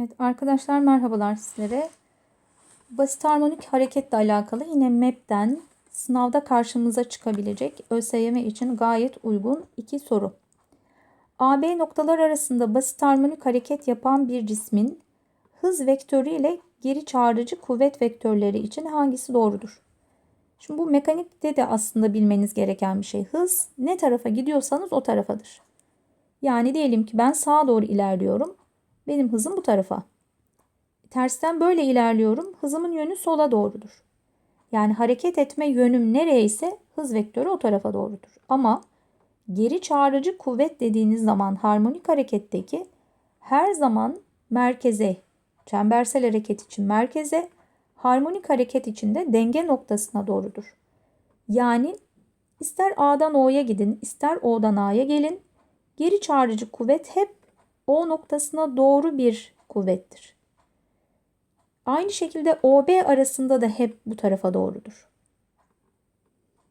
Evet arkadaşlar merhabalar sizlere. Basit harmonik hareketle alakalı yine MEP'ten sınavda karşımıza çıkabilecek ÖSYM için gayet uygun iki soru. AB noktalar arasında basit harmonik hareket yapan bir cismin hız vektörü ile geri çağrıcı kuvvet vektörleri için hangisi doğrudur? Şimdi bu mekanikte de aslında bilmeniz gereken bir şey. Hız ne tarafa gidiyorsanız o tarafadır. Yani diyelim ki ben sağa doğru ilerliyorum. Benim hızım bu tarafa. Tersten böyle ilerliyorum. Hızımın yönü sola doğrudur. Yani hareket etme yönüm nereye ise hız vektörü o tarafa doğrudur. Ama geri çağrıcı kuvvet dediğiniz zaman harmonik hareketteki her zaman merkeze, çembersel hareket için merkeze, harmonik hareket için de denge noktasına doğrudur. Yani ister A'dan O'ya gidin, ister O'dan A'ya gelin. Geri çağrıcı kuvvet hep O noktasına doğru bir kuvvettir. Aynı şekilde OB arasında da hep bu tarafa doğrudur.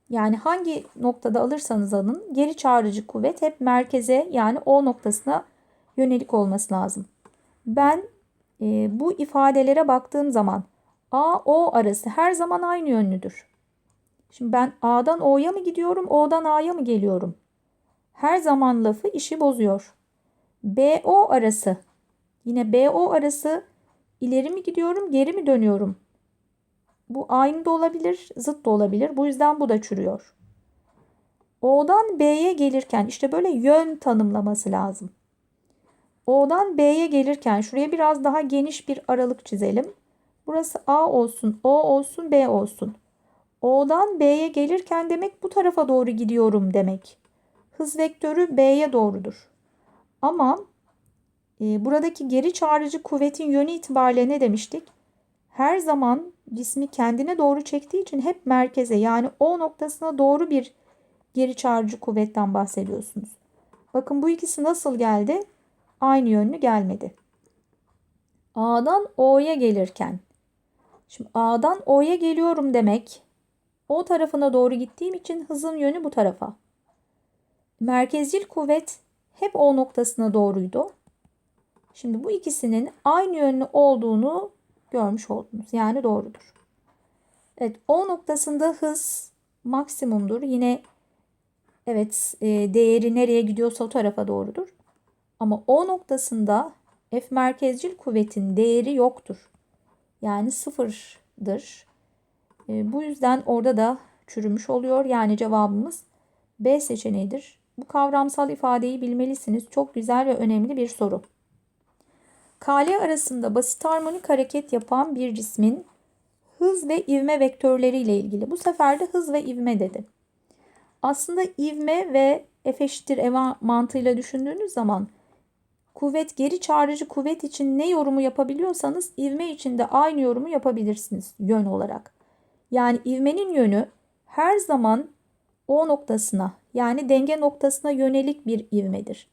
Yani hangi noktada alırsanız alın geri çağrıcı kuvvet hep merkeze yani O noktasına yönelik olması lazım. Ben e, bu ifadelere baktığım zaman A, O arası her zaman aynı yönlüdür. Şimdi ben A'dan O'ya mı gidiyorum, O'dan A'ya mı geliyorum? Her zaman lafı işi bozuyor. BO arası. Yine BO arası ileri mi gidiyorum, geri mi dönüyorum? Bu aynı da olabilir, zıt da olabilir. Bu yüzden bu da çürüyor. O'dan B'ye gelirken işte böyle yön tanımlaması lazım. O'dan B'ye gelirken şuraya biraz daha geniş bir aralık çizelim. Burası A olsun, O olsun, B olsun. O'dan B'ye gelirken demek bu tarafa doğru gidiyorum demek. Hız vektörü B'ye doğrudur. Ama e, buradaki geri çağrıcı kuvvetin yönü itibariyle ne demiştik? Her zaman cismi kendine doğru çektiği için hep merkeze yani O noktasına doğru bir geri çağrıcı kuvvetten bahsediyorsunuz. Bakın bu ikisi nasıl geldi? Aynı yönlü gelmedi. A'dan O'ya gelirken Şimdi A'dan O'ya geliyorum demek O tarafına doğru gittiğim için hızın yönü bu tarafa. Merkezcil kuvvet hep O noktasına doğruydu. Şimdi bu ikisinin aynı yönlü olduğunu görmüş oldunuz. Yani doğrudur. Evet O noktasında hız maksimumdur. Yine evet e, değeri nereye gidiyorsa o tarafa doğrudur. Ama O noktasında F merkezcil kuvvetin değeri yoktur. Yani sıfırdır. E, bu yüzden orada da çürümüş oluyor. Yani cevabımız B seçeneğidir. Bu kavramsal ifadeyi bilmelisiniz. Çok güzel ve önemli bir soru. Kale arasında basit harmonik hareket yapan bir cismin hız ve ivme vektörleri ile ilgili. Bu sefer de hız ve ivme dedi. Aslında ivme ve F eşittir E mantığıyla düşündüğünüz zaman kuvvet geri çağrıcı kuvvet için ne yorumu yapabiliyorsanız ivme için de aynı yorumu yapabilirsiniz yön olarak. Yani ivmenin yönü her zaman o noktasına yani denge noktasına yönelik bir ivmedir.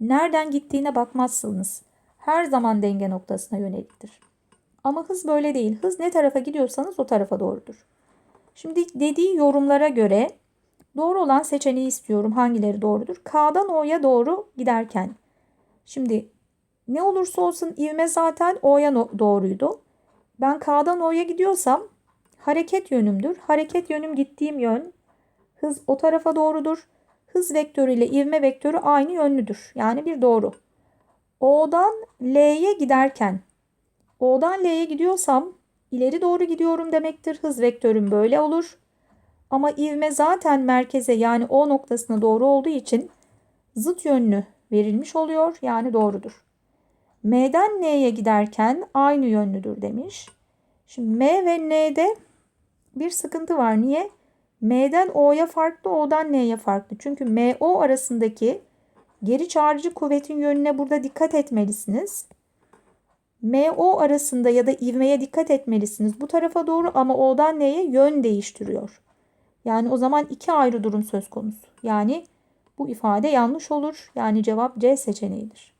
Nereden gittiğine bakmazsınız. Her zaman denge noktasına yöneliktir. Ama hız böyle değil. Hız ne tarafa gidiyorsanız o tarafa doğrudur. Şimdi dediği yorumlara göre doğru olan seçeneği istiyorum. Hangileri doğrudur? K'dan O'ya doğru giderken. Şimdi ne olursa olsun ivme zaten O'ya doğruydu. Ben K'dan O'ya gidiyorsam hareket yönümdür. Hareket yönüm gittiğim yön hız o tarafa doğrudur. Hız vektörü ile ivme vektörü aynı yönlüdür. Yani bir doğru. O'dan L'ye giderken O'dan L'ye gidiyorsam ileri doğru gidiyorum demektir. Hız vektörüm böyle olur. Ama ivme zaten merkeze yani O noktasına doğru olduğu için zıt yönlü verilmiş oluyor. Yani doğrudur. M'den N'ye giderken aynı yönlüdür demiş. Şimdi M ve N'de bir sıkıntı var. Niye? M'den O'ya farklı, O'dan N'ye farklı. Çünkü MO arasındaki geri çağrıcı kuvvetin yönüne burada dikkat etmelisiniz. MO arasında ya da ivmeye dikkat etmelisiniz. Bu tarafa doğru ama O'dan N'ye yön değiştiriyor. Yani o zaman iki ayrı durum söz konusu. Yani bu ifade yanlış olur. Yani cevap C seçeneğidir.